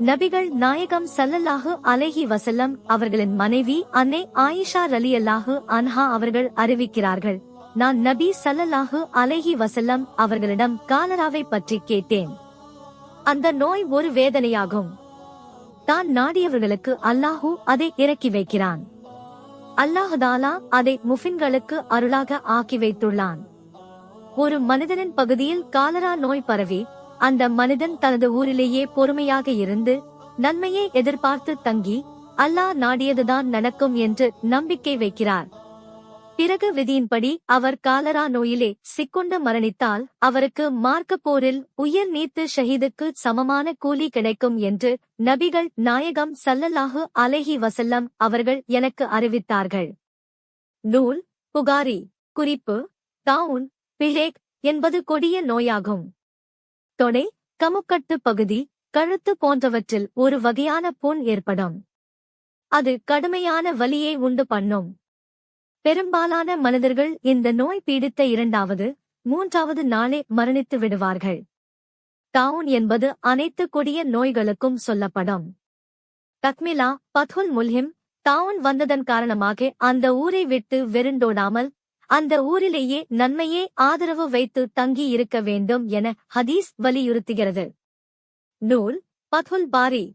நபிகள் நாயகம் சல்லல்லாஹு அலஹி வசல்லம் அவர்களின் மனைவி அன்னை ஆயிஷா ரலியல்லாஹு அன்ஹா அவர்கள் அறிவிக்கிறார்கள். நான் நபி சல்லல்லாஹு அலஹி வசல்லம் அவர்களிடம் காலராவை பற்றி கேட்டேன். அந்த நோய் ஒரு வேதனையாகும். தான் நாடியவர்களுக்கு அல்லாஹு அதை இறக்கி வைக்கிறான். அல்லாஹுதாலா அதை முஃபின்களுக்கு அருளாக ஆக்கி வைத்துள்ளான். ஒரு மனிதனின் பகுதியில் காலரா நோய் பரவி அந்த மனிதன் தனது ஊரிலேயே பொறுமையாக இருந்து நன்மையை எதிர்பார்த்து தங்கி அல்லாஹ் நாடியதுதான் நடக்கும் என்று நம்பிக்கை வைக்கிறார். பிறகு விதியின்படி அவர் காலரா நோயிலே சிக்குண்டு மரணித்தால் அவருக்கு மார்க்க போரில் உயிர் நீத்து ஷஹீதுக்கு சமமான கூலி கிடைக்கும் என்று நபிகள் நாயகம் சல்லல்லாஹு அலைஹி வசல்லம் அவர்கள் எனக்கு அறிவித்தார்கள். நூல் புகாரி குறிப்பு தாவுன் பிழேக் என்பது கொடிய நோயாகும். தொடை கமுக்கட்டு பகுதி கழுத்து போன்றவற்றில் ஒரு வகையான புண் ஏற்படும். அது கடுமையான வலியை உண்டு பண்ணும். பெரும்பாலான மனிதர்கள் இந்த நோய் பீடித்த இரண்டாவது மூன்றாவது நாளே மரணித்து விடுவார்கள். டவுன் என்பது அனைத்து கொடிய நோய்களுக்கும் சொல்லப்படும். தக்மிலா பத்ஹுல் முல்ஹிம் டவுன் வந்ததன் காரணமாக அந்த ஊரை விட்டு வெருண்டோடாமல் அந்த ஊரிலேயே நன்மையே ஆதரவு வைத்து தங்கி இருக்க வேண்டும் என ஹதீஸ் வலியுறுத்துகிறது. நூல் பதுல் பாரி.